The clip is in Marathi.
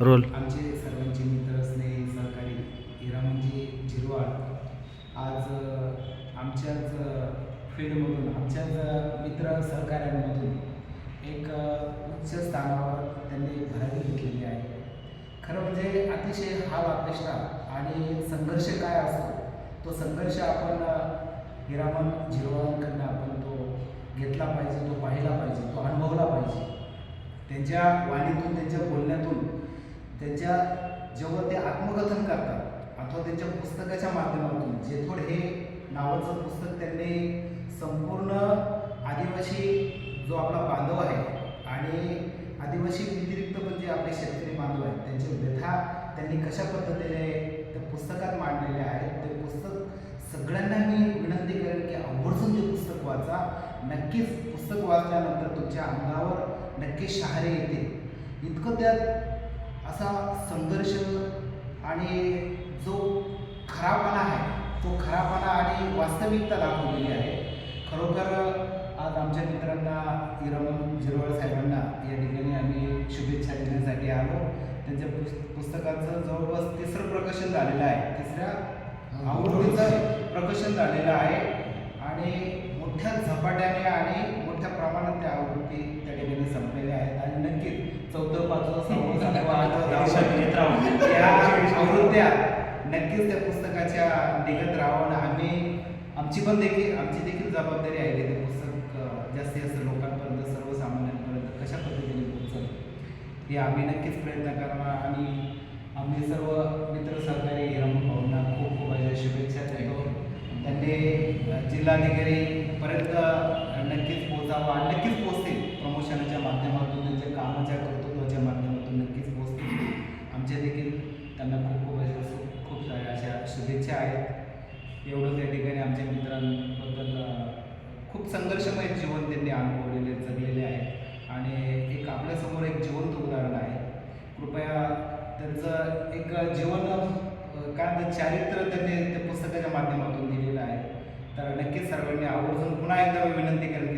रोल. आमचे सर्वांचे मित्र स्नेही सहकारी हिरामनजी म्हणजे झिरवाळ आज आमच्याच फील्डमधून आमच्याच मित्र सहकाऱ्यांमधून एक उच्च स्थानावर त्यांनी भरारी घेतलेली आहे. खरं म्हणजे अतिशय हा अपेक्षा आणि संघर्ष काय असतो तो संघर्ष आपण हिरामन झिरवाळांकडनं आपण तो घेतला पाहिजे तो पाहिला पाहिजे तो अनुभवला पाहिजे. त्यांच्या वाणीतून त्यांच्या बोलण्यातून त्यांच्या जेव्हा ते आत्मकथन करतात अथवा त्यांच्या पुस्तकाच्या माध्यमातून जेथोड हे नावाचं पुस्तक त्यांनी संपूर्ण आदिवासी जो आपला बांधव आहे आणि आदिवासी व्यतिरिक्त पण जे आपले शेतकरी बांधव आहेत त्यांच्या व्यथा त्यांनी कशा पद्धतीने त्या पुस्तकात मांडलेले आहेत ते पुस्तक सगळ्यांना मी विनंती करेन की आवर्जून ते पुस्तक वाचा नक्कीच पुस्तक वाचल्यानंतर तुमच्या अंगावर नक्की शहारे येते इतकं त्यात असा संघर्ष आणि जो खरापणा आहे तो खरापणा आणि वास्तविकता दाखवलेली आहे. खरोखर आज आमच्या मित्रांना इरमन झिरवळ साहेबांना या ठिकाणी आम्ही शुभेच्छा देण्यासाठी आलो. त्यांच्या पुस् पुस्तकाचं जवळपास तिसरं प्रकाशन झालेलं आहे. तिसऱ्या आवृत्तीचं प्रकाशन झालेलं आहे. आणि मोठ्या झपाट्याने आणि मोठ्या प्रमाणात त्या आवृत्ती त्या ठिकाणी संपलेल्या आहेत. आणि दहावं आवृत्त्या नक्कीच त्या पुस्तकाच्या निघत राहावं आणि आम्ही आमची पण देखील आमची देखील जबाबदारी आहे की ते पुस्तक जास्तीत जास्त लोकांपर्यंत सर्वसामान्यांपर्यंत कशा पद्धतीने पोहोचवलं हे आम्ही नक्कीच प्रयत्न करणार आणि आम्ही सर्व मित्र सहकारी हिरामन भाऊंना खूप खूप शुभेच्छा देतो. त्यांनी जिल्हाधिकारी जिल्हाधिकारीपर्यंत नक्कीच पोहोचावं आणि नक्कीच पोहोचतील. प्रमोशनच्या माध्यमातून त्यांच्या कामाच्या कर्तृत्वाच्या माध्यमातून नक्कीच पोहोचतील आमच्या देखील त्यांना खूप खूप अशा शु- खूप साऱ्या अशा शुभेच्छा आहेत. एवढं त्या ठिकाणी आमच्या मित्रांबद्दल खूप संघर्षमय जीवन त्यांनी अनुभवलेले जगलेले आहे. आणि एक आपल्यासमोर एक जिवंत उदाहरण आहे. कृपया त्यांचं एक जीवन काय म्हणतात चारित्र्य त्यांनी त्या पुस्तकाच्या माध्यमातून दिलेलं आहे. तर नक्कीच सर्वांनी आवर्जून पुन्हा एकदा विनंती करेन की